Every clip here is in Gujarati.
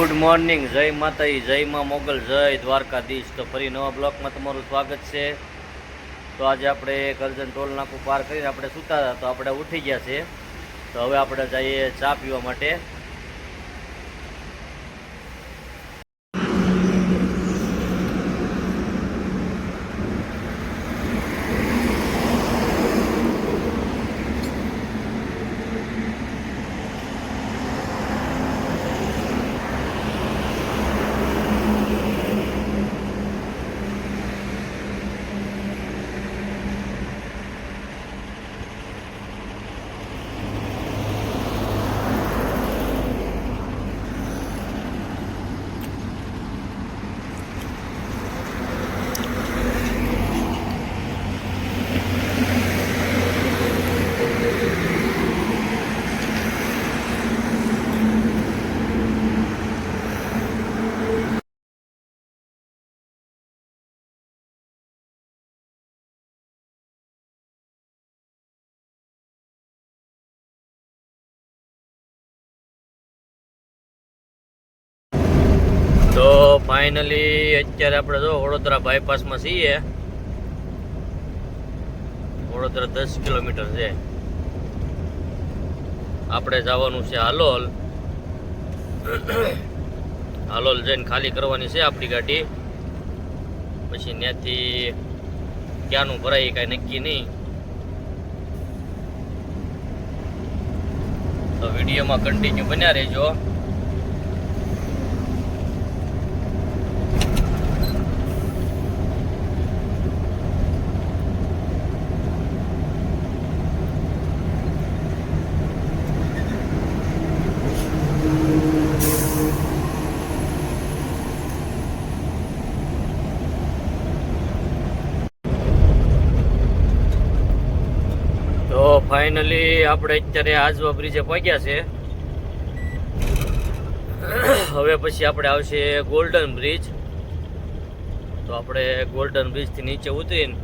ગુડ મોર્નિંગ જય માતાજી, જય માં મોગલ, જય દ્વારકાધીશ. તો ફરી નવા બ્લોકમાં તમારું સ્વાગત છે. તો આજે આપણે કરજણ ટોલ નાકું પાર કરીને આપણે સૂતા હતા, તો આપણે ઉઠી ગયા છે તો હવે આપણે જઈએ ચા પીવા માટે તો ફાઇનલી અત્યારે આપણે જો વડોદરા બાયપાસમાં છીએ. વડોદરા દસ કિલોમીટર છે. આપણે જવાનું છે હાલોલ. હાલોલ જઈને ખાલી કરવાની છે આપણી ગાડી. પછી ત્યાંથી ક્યાંનું ભરાય કાંઈ નક્કી નહીં. તો વિડીયોમાં કન્ટિન્યુ બન્યા રહેજો. તો ફાઇનલી આપણે અત્યારે આજવા બ્રિજે પહોંચ્યા છે. હવે પછી આપણે આવશે ગોલ્ડન બ્રિજ તો આપણે ગોલ્ડન બ્રિજથી નીચે ઉતરીને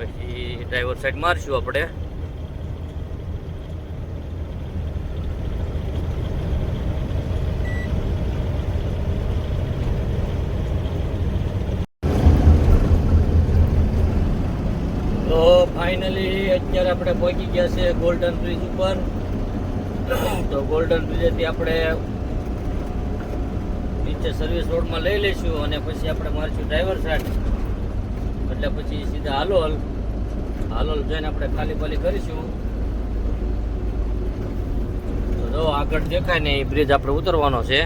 પછી ડ્રાઈવર સાઈડ મારશું આપણે. તો ફાઇનલી અત્યારે આપણે પહોંચી ગયા છે ગોલ્ડન બ્રિજ ઉપર. તો ગોલ્ડન બ્રિજેથી આપણે નીચે સર્વિસ રોડમાં લઈ લઈશું અને પછી આપણે મારીશું ડ્રાઈવર સાઈડ એટલે પછી સીધા હાલોલ. હાલોલ જઈને આપણે ખાલી પાલી કરીશું. તો આગળ દેખાય ને એ બ્રિજ આપણે ઉતરવાનો છે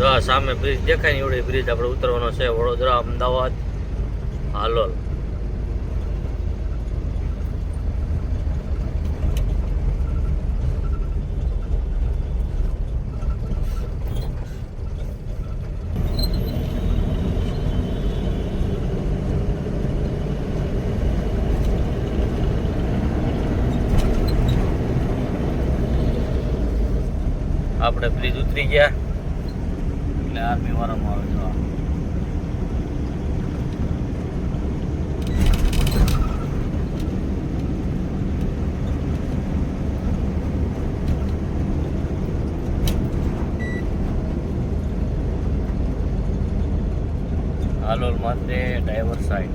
જો આ સામે બ્રિજ દેખાય ને એવડી બ્રિજ આપણે ઉતરવાનો છે, વડોદરા, અમદાવાદ, હાલોલ. આપણે બ્રિજ ઉતરી ગયા. એટલે આર્મી વાળામાં આવે છે. હાલોલ માથે ડ્રાઈવર સાઈડ.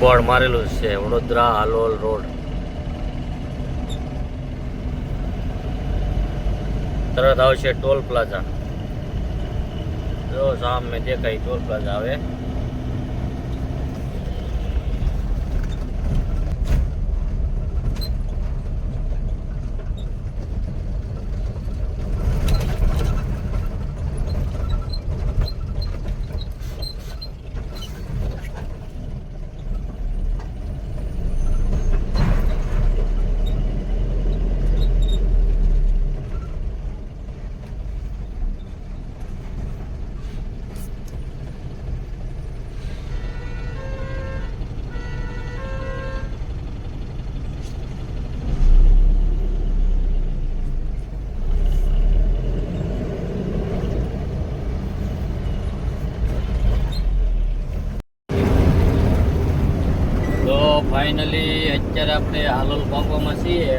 બોર્ડ મારેલું છે, વડોદરા હાલોલ રોડ. તરત આવશે ટોલ પ્લાઝા. જો સામે દેખાય ટોલ પ્લાઝા આવે. ફાઇનલી અત્યારે આપણે હાલોલ પહોંચવામાં છીએ.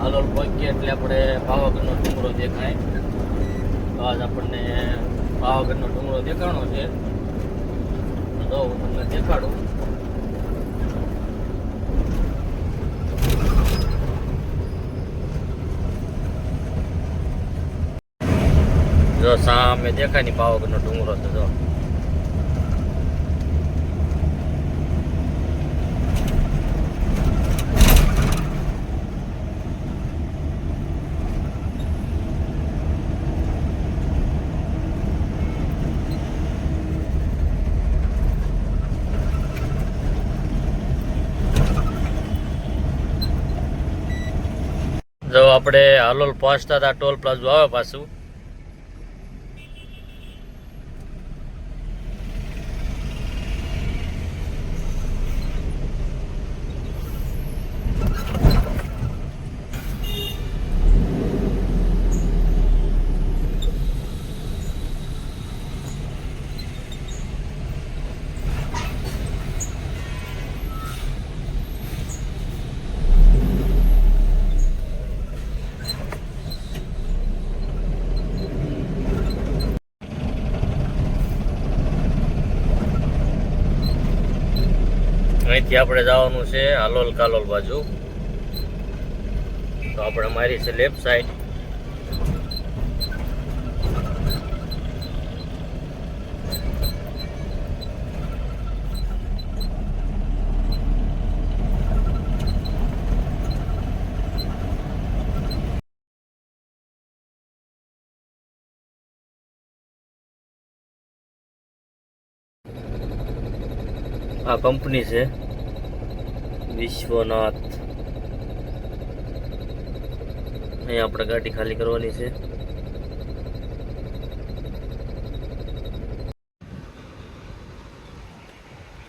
હાલોલ પહોંચીએ એટલે આપણે પાવાગઢનો ડુંગરો દેખાય. તો આજ આપણને પાવાગઢનો ડુંગરો દેખાણો છે. તો હું તમને દેખાડું. જો, સામે દેખાયની પાવાગઢનો ડુંગરો છે જો. જો આપણે હાલોલ પહોંચતા હતા ટોલ પ્લાઝો આવે પાછું. અહીંથી આપણે જવાનું છે હાલોલ કાલોલ બાજુ. તો આપણે મારી છે લેફ્ટ સાઈડ આ કંપની છે. વિશ્વનાથ. અહીંયા આપણે ગાડી ખાલી કરવાની છે.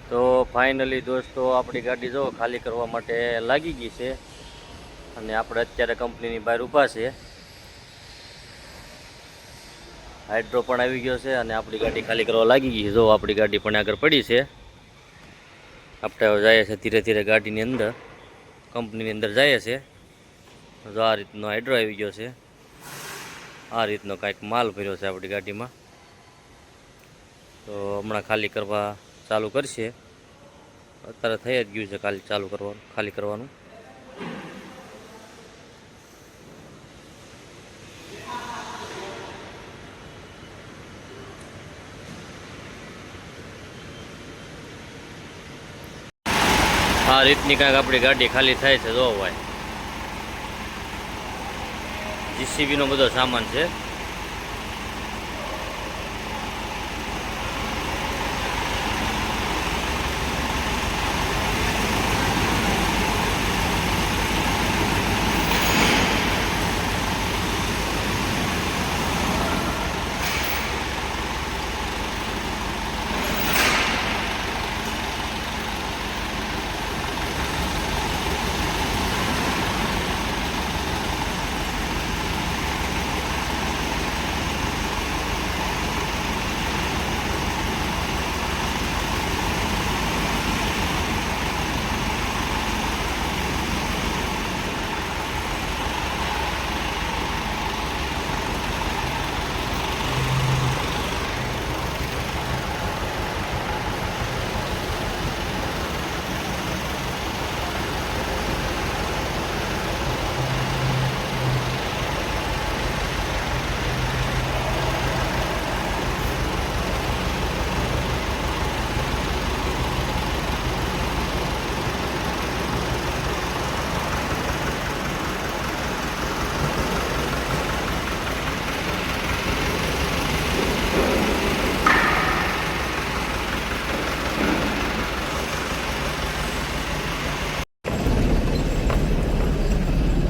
તો ફાઇનલી દોસ્તો, આપણી ગાડી જો ખાલી કરવા માટે લાગી ગઈ છે. અને આપણે અત્યારે કંપનીની બહાર ઊભા છે હાઇડ્રો પણ આવી ગયો છે અને આપણી ગાડી ખાલી કરવા લાગી ગઈ છે. જો આપણી ગાડી પણ આગળ પડી છે. આપણે જઈએ છીએ ધીરે ધીરે ગાડીની અંદર. કંપનીની અંદર જઈએ છીએ જો આ રીતનો હાઇડ્રો આવી ગયો છે. આ રીતનો કાંઈક માલ ભર્યો છે આપણી ગાડીમાં. તો હમણાં ખાલી કરવા ચાલુ કરશે. અત્યારે થઈ જ ગયું છે ખાલી ચાલુ કરવાનું, ખાલી કરવાનું. આ રીતની કાંઈક આપણી ગાડી ખાલી થાય છે જો ભાઈ જીસીબીનો બધો સામાન છે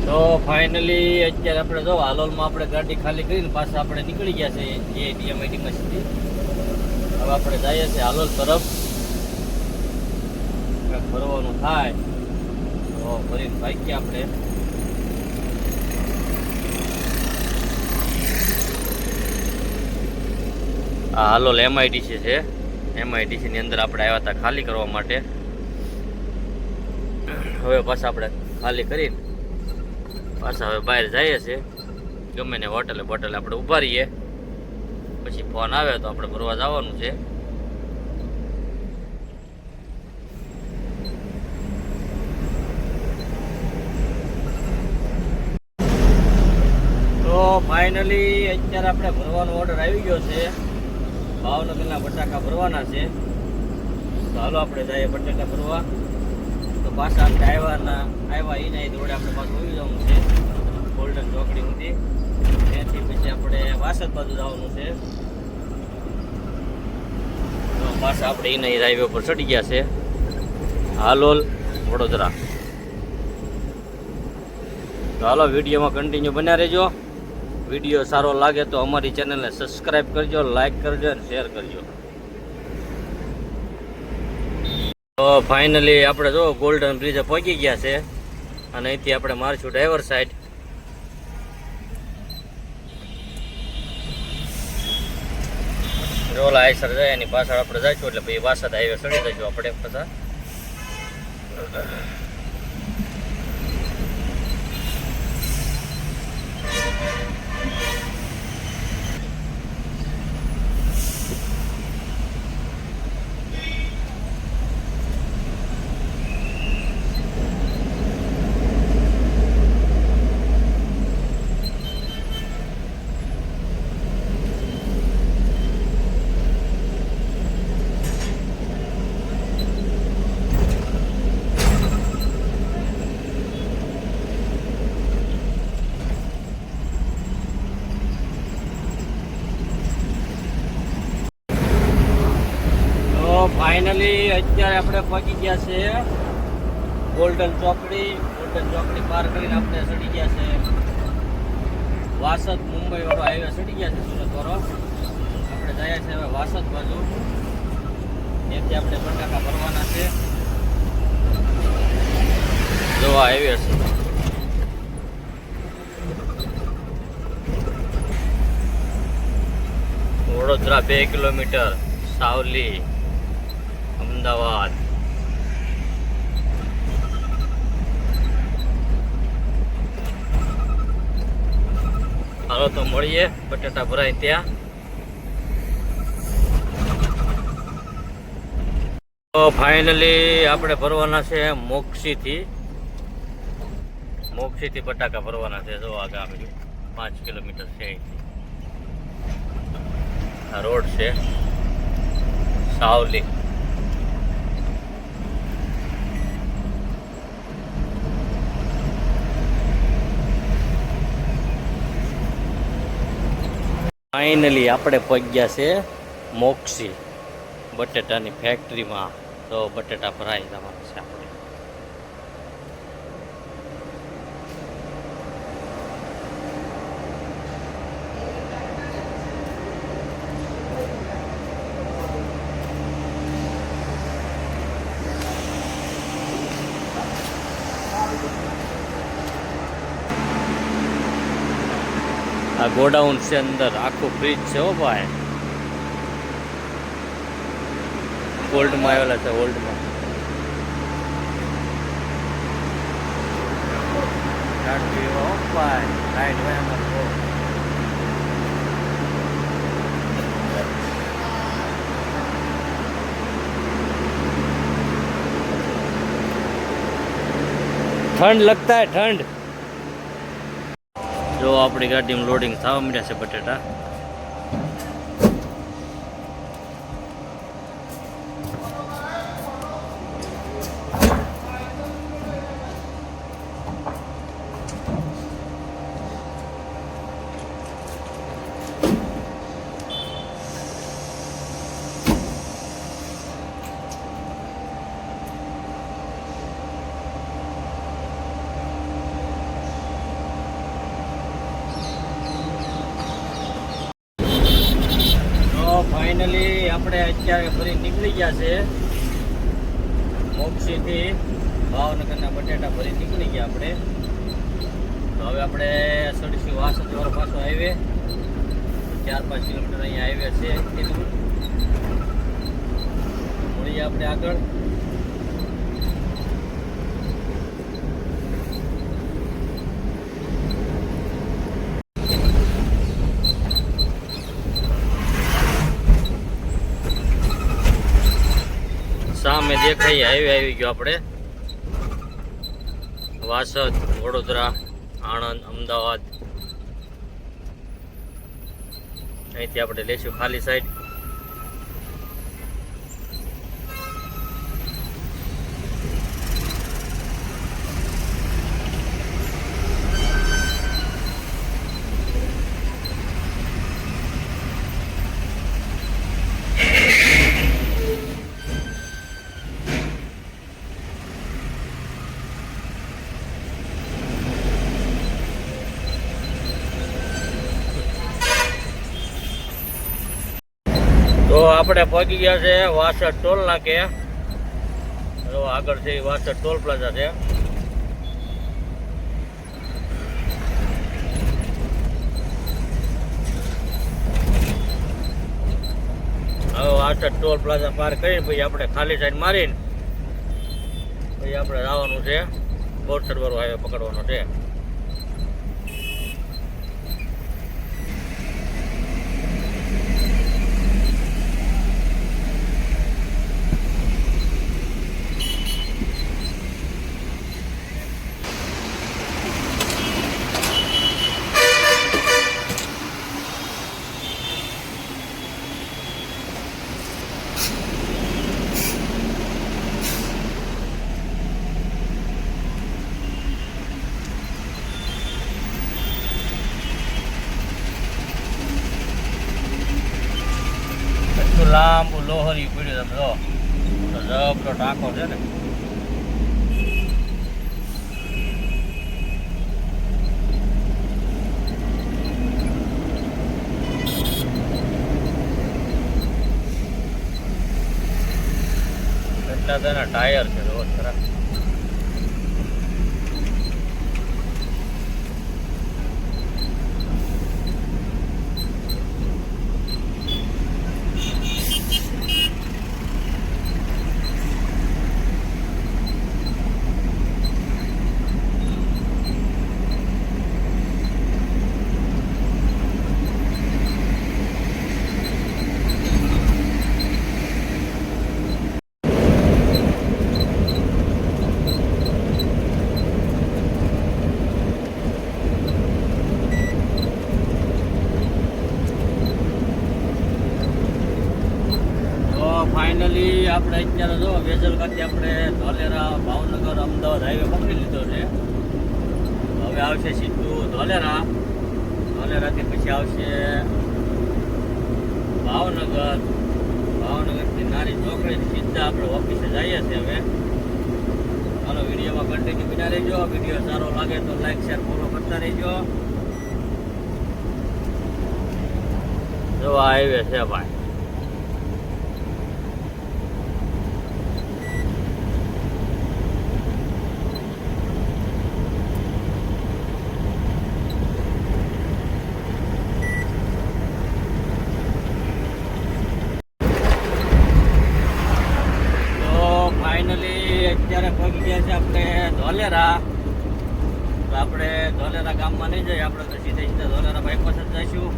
તો ફાઇનલી અત્યારે આપણે જો હાલોલમાં આપણે ગાડી ખાલી કરીને પાછા આપણે નીકળી ગયા છે જે ડીએમઆઈટીમાં સુધી. હવે આપણે જઈએ છીએ હાલોલ તરફ. ફરવાનું થાય. તો ફરીને ભાગ્યા આપણે. આ હાલોલ એમઆઈડીસી છે. એમઆઈડીસી ની અંદર આપણે આવ્યા હતા ખાલી કરવા માટે. હવે પાછા આપણે ખાલી કરીને પાછા હવે બહાર જઈએ છીએ. ગમે ને હોટલે બોટલે આપણે ઊભા રહીએ. પછી ફોન આવે તો આપણે ફરવા જવાનું છે. તો ફાઇનલી અત્યારે આપણે ભરવાનો ઓર્ડર આવી ગયો છે. ભાવનગરના બટાકા ભરવાના છે. હાલો આપણે જઈએ બટાકા ભરવા. પાછા ડ્રાઈવરના આવ્યા એને દોડે આપણે પાછું આવી જવાનું છે. ગોલ્ડન ચોકડી સુધી. ત્યાંથી પછી આપણે વાસદ બાજુ જવાનું છે. તો પાછા આપણે એને હાઈવે પર ચડી ગયા છે. હાલોલ વડોદરા. તો હાલો, વિડીયોમાં કન્ટિન્યુ બન્યા રહેજો. વીડિયો સારો લાગે તો અમારી ચેનલને સબસ્ક્રાઈબ કરજો લાઈક કરજો અને શેર કરજો તો ફાઇનલી આપણે જો ગોલ્ડન બ્રિજે પહોંચી ગયા છે. અને અહીંથી આપણે મારશું ડ્રાઈવર સાઈડ રોલા આઈસર જાય એની પાછળ આપણે જઈશું, એટલે પછી વાસદ હાઈવે ચડી જઈશું આપણે પાછા તો ફાઇનલી અત્યારે આપણે પહોંચી ગયા છે ગોલ્ડન ચોકડી. ગોલ્ડન ચોકડી પાર કરીને આપણે ચડી ગયા છે. વાસદ મુંબઈ વાળો હાઈવે ચડી ગયા છે સુરત વાળો. આપણે જઈએ છે હવે વાસદ બાજુ. ત્યાંથી આપણે બટાકા ભરવાના છે. જોવા હાઈવે છે. વડોદરા બે કિલોમીટર, સાવલી. અમદાવાદ. હાલો, તો મળીએ. બટાટા ભરાય ત્યાં. તો ફાઇનલી આપણે ભરવાના છે મોક્ષીથી. મોક્ષીથી બટાકા ભરવાના છે. જો આગળ આપણે પાંચ કિલોમીટર છે અહીંથી. આ રોડ છે. સાવલી. ફાઇનલી આપણે પગ્યા છે મોક્ષી. બટેટાની ફેક્ટરીમાં તો બટેટા ફ્રાય તમારે છે આપણે. આ ગોડાઉન છે અંદર આખું ફ્રીજ છે હો ભાઈ ઓલ્ડમાં આવેલા છે ઓલ્ડમાં ठंड लगता है ठंड જો આપણી ગાડીમાં લોડિંગ થવા મળ્યા છે બટેટા તો ફાઇનલી આપણે અત્યારે ફરી નીકળી ગયા છે. મોક્ષીથી ભાવનગરના બટેટા ફરી નીકળી ગયા આપણે. તો હવે આપણે સડસી વાસદ વાળો પાછો હાઈવે. ચાર પાંચ કિલોમીટર અહીંયા હાઈવે છે. મળીએ આપણે આગળ. દેખાય હાઈવે આવી ગયો આપણે. વાસદ વડોદરા આણંદ અમદાવાદ. અહીંથી આપણે લઈશું ખાલી સાઈડ તો આપણે પહોંચી ગયા છે વાસદ ટોલ નાકે આગળ છે ઈ વાસદ ટોલ પ્લાઝા છે. હવે વાસદ ટોલ પ્લાઝા પાર કરીને પછી આપણે ખાલી સાઈડ મારીને પછી આપણે જવાનું છે. બોર્ડ વાળો હાઈવે પકડવાનો છે. જો જબરો ટાંકો છે ને. એટલા તેના ટાયર છે. ફાઇનલી આપણે અત્યારે જો વેજલમાંથી આપણે ધોલેરા ભાવનગર અમદાવાદ હાઈવે પકડી લીધો છે. હવે આવશે સીધું ધોલેરા. ધોલેરાથી પછી આવશે ભાવનગર. ભાવનગરથી નારી ચોકડી સીધા આપણે ઓફિસે જઈએ છીએ હવે. ચાલો વિડીયોમાં કન્ટિન્યુ બિના રહેજો. વીડિયો સારો લાગે તો લાઈક શેર ફોલો કરતા રહેજો. જો હાઈવે છે ભાઈ તો ફાઇનલી અત્યારે પહોંચી ગયા છે આપણે ધોલેરા. તો આપણે ધોલેરા ગામમાં નહીં જઈએ, આપણે તો સીધે સીધા ધોલેરા બાઈક જ જઈશું.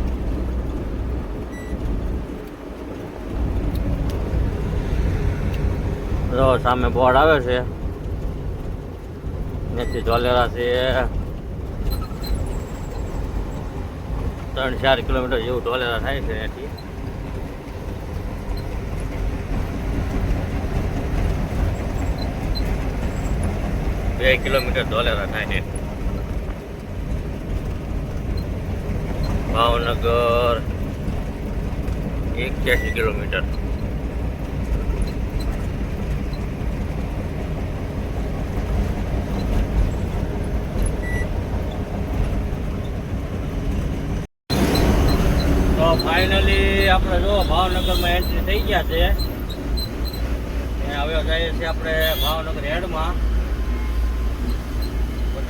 તો સામે બોર્ડ આવે છે. ત્યાંથી ધોલેરા છે. ત્રણ ચાર કિલોમીટર જેવું ધોલેરા થાય છે ત્યાંથી. બે કિલોમીટર ધોલેરા થાય છે. ભાવનગર એક્યાસી કિલોમીટર. તો ફાઇનલી આપણે જો ભાવનગરમાં એન્ટ્રી થઈ ગયા છે. હવે જઈએ છીએ આપણે ભાવનગર હેડમાં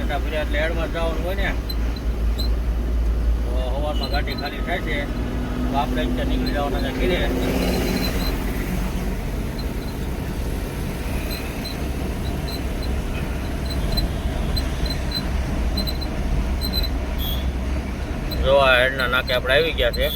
બટાટા ભર્યા એટલે હેડમાં જવાનું હોય ને, તો હવારમાં ગાડી ખાલી થાય છે, તો આપણે અહીંયા નીકળી જવાના છે ઘીરે. જો આ હેડના નાકે આપણે આવી ગયા છે.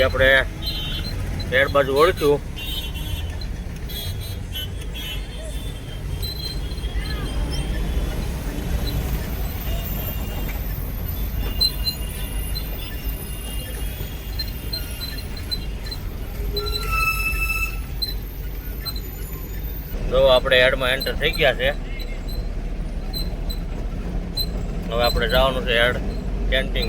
અહીંથી આપણે રેડ બાજુ વળીશું. તો આપણે એડમાં એન્ટર થઈ ગયા છે. હવે આપણે જવાનું છે એડ કેન્ટીન